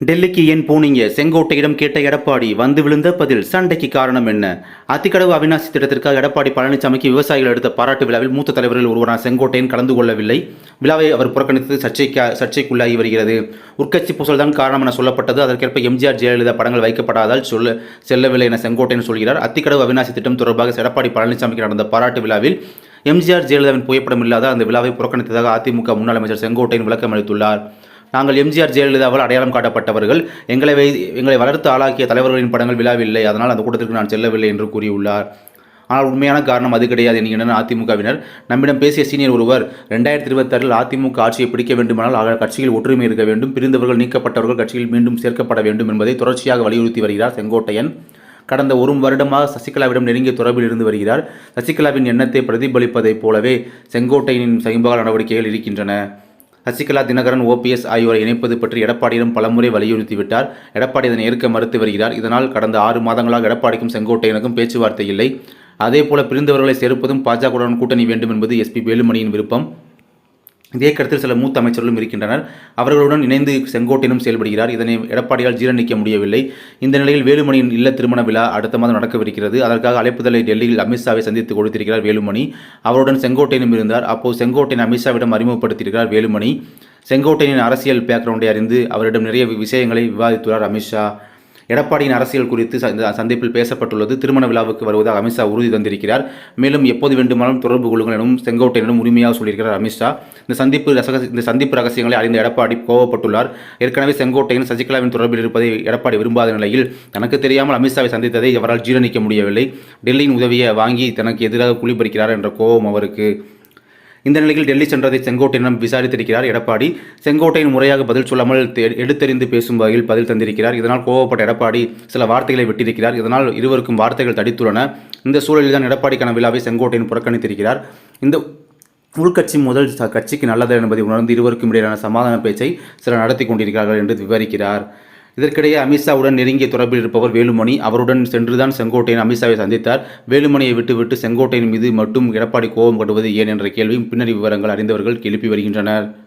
டெல்லிக்கு ஏன் போனீங்க? செங்கோட்டையிடம் கேட்ட எடப்பாடி வந்து விழுந்த பதில் சண்டைக்கு காரணம் என்ன? அத்திக்கடவு அவினாசி திட்டத்திற்காக எடப்பாடி பழனிசாமிக்கு விவசாயிகள் எடுத்த பாராட்டு விழாவில் மூத்த தலைவர்கள் ஒருவரான செங்கோட்டையன் கலந்து கொள்ளவில்லை. விழாவை அவர் புறக்கணித்து சர்ச்சைக்கு சர்ச்சைக்குள்ளாகி வருகிறது. உட்கட்சி பூசல் தான் காரணம் என சொல்லப்பட்டது. அதற்கேற்ப எம்ஜிஆர் ஜெயலலிதா படங்கள் வைக்கப்படாதால் சொல்ல செல்லவில்லை என செங்கோட்டையன் சொல்கிறார். அத்திக்கடவு அவினாசி திட்டம் தொடர்பாக எடப்பாடி பழனிசாமிக்கு நடந்த பாராட்டு விழாவில் எம்ஜிஆர் ஜெயலலிதாவின் புகைப்படம் இல்லாத அந்த விழாவை புறக்கணித்ததாக அதிமுக முன்னாள் அமைச்சர் செங்கோட்டையன் விளக்கம் அளித்துள்ளார். நாங்கள் எம்ஜிஆர் ஜெயலலிதாவால் அடையாளம் காட்டப்பட்டவர்கள். எங்களை எங்களை வளர்த்து ஆளாக்கிய தலைவர்களின் படங்கள் விழாவில்லை அதனால் அந்த கூட்டத்திற்கு நான் செல்லவில்லை என்று கூறியுள்ளார். ஆனால் உண்மையான காரணம் அது கிடையாது என்கின்றனர் அதிமுகவினர். நம்மிடம் பேசிய சீனியர் ஒருவர் ரெண்டாயிரத்தி இருபத்தாறில் அதிமுக ஆட்சியை பிடிக்க வேண்டுமானால் கட்சியில் ஒற்றுமை இருக்க வேண்டும். பிரிந்தவர்கள் நீக்கப்பட்டவர்கள் கட்சியில் மீண்டும் சேர்க்கப்பட வேண்டும் என்பதை தொடர்ச்சியாக வலியுறுத்தி வருகிறார் செங்கோட்டையன். கடந்த ஒரு வருடமாக சசிகலாவிடம் நெருங்கிய தொடர்பில் இருந்து வருகிறார். சசிகலாவின் எண்ணத்தை பிரதிபலிப்பதைப் போலவே செங்கோட்டையனின் சமீபகால நடவடிக்கைகள் இருக்கின்றன. சசிகலா தினகரன் ஓபிஎஸ் ஆகியோரை இணைப்பது பற்றி எடப்பாடியிடம் பலமுறை வலியுறுத்திவிட்டார். எடப்பாடி இதனை ஏற்க மறுத்து வருகிறார். இதனால் கடந்த ஆறு மாதங்களாக எடப்பாடிக்கும் செங்கோட்டையனுக்கும் பேச்சுவார்த்தை இல்லை. அதேபோல பிரிந்தவர்களை சேர்ப்பதும் பாஜகவுடன் கூட்டணி வேண்டும் என்பது எஸ்பி வேலுமணியின் விருப்பம். இதே கருத்தில் சில மூத்த அமைச்சர்களும் இருக்கின்றனர். அவர்களுடன் இணைந்து செங்கோட்டையனும் செயல்படுகிறார். இதனை எடப்பாடியால் ஜீரணிக்க முடியவில்லை. இந்த நிலையில் வேலுமணியின் இல்ல திருமண விழா அடுத்த மாதம் நடக்கவிருக்கிறது. அதற்காக அழைப்புதலை டெல்லியில் அமித்ஷாவை சந்தித்து கொடுத்திருக்கிறார் வேலுமணி. அவருடன் செங்கோட்டையனும் இருந்தார். அப்போது செங்கோட்டையின் அமித்ஷாவிடம் அறிமுகப்படுத்தியிருக்கிறார் வேலுமணி. செங்கோட்டையின் அரசியல் பேக்ரவுண்டை அறிந்து அவரிடம் நிறைய விஷயங்களை விவாதித்துள்ளார் அமித்ஷா எடப்பாடியின் அரசியல் குறித்து இந்த சந்திப்பில் பேசப்பட்டுள்ளது. திருமண விழாவுக்கு வருவதாக அமித்ஷா உறுதி தந்திருக்கிறார். மேலும் எப்போது வேண்டுமானாலும் தொடர்பு கொள்ளுங்கள் எனவும் செங்கோட்டையனும் உரிமையாக சொல்லியிருக்கிறார் அமித்ஷா. இந்த சந்திப்பு ரசக இந்த சந்திப்பு ரகசியங்களை அறிந்த எடப்பாடி கோவப்பட்டுள்ளார். ஏற்கனவே செங்கோட்டையன் சசிகலாவின் தொடர்பில் இருப்பதை எடப்பாடி விரும்பாத நிலையில் தனக்கு தெரியாமல் அமித்ஷாவை சந்தித்ததை அவரால் ஜீரணிக்க முடியவில்லை. டெல்லியின் உதவியை வாங்கி தனக்கு எதிராக குளிபறிக்கிறார் என்ற கோபம் அவருக்கு. இந்த நிலையில் டெல்லி சென்றதை செங்கோட்டையிடம் விசாரித்திருக்கிறார் எடப்பாடி. செங்கோட்டையின் முறையாக பதில் சொல்லாமல் எடுத்தறிந்து பேசும் வகையில் பதில் தந்திருக்கிறார். இதனால் கோவப்பட்ட எடப்பாடி சில வார்த்தைகளை விட்டிருக்கிறார். இதனால் இருவருக்கும் வார்த்தைகள் தடித்துள்ளன. இந்த சூழலில் தான் எடப்பாடிக்கான விழாவை செங்கோட்டையின் புறக்கணித்திருக்கிறார். இந்த உள்கட்சி முதல் கட்சிக்கு நல்லது என்பதை உணர்ந்து இருவருக்கும் இடையிலான சமாதான பேச்சை சிலர் நடத்தி கொண்டிருக்கிறார்கள் என்று விவரிக்கிறார். இதற்கிடையே அமித்ஷாவுடன் நெருங்கிய தொடர்பில் இருப்பவர் வேலுமணி. அவருடன் சென்றுதான் செங்கோட்டையன் அமித்ஷாவை சந்தித்தார். வேலுமணியை விட்டுவிட்டு செங்கோட்டையின் மீது மட்டும் எடப்பாடி கோபம் கட்டுவது ஏன் என்ற கேள்வியும் பின்னணி விவரங்கள் அறிந்தவர்கள் எழுப்பி வருகின்றனர்.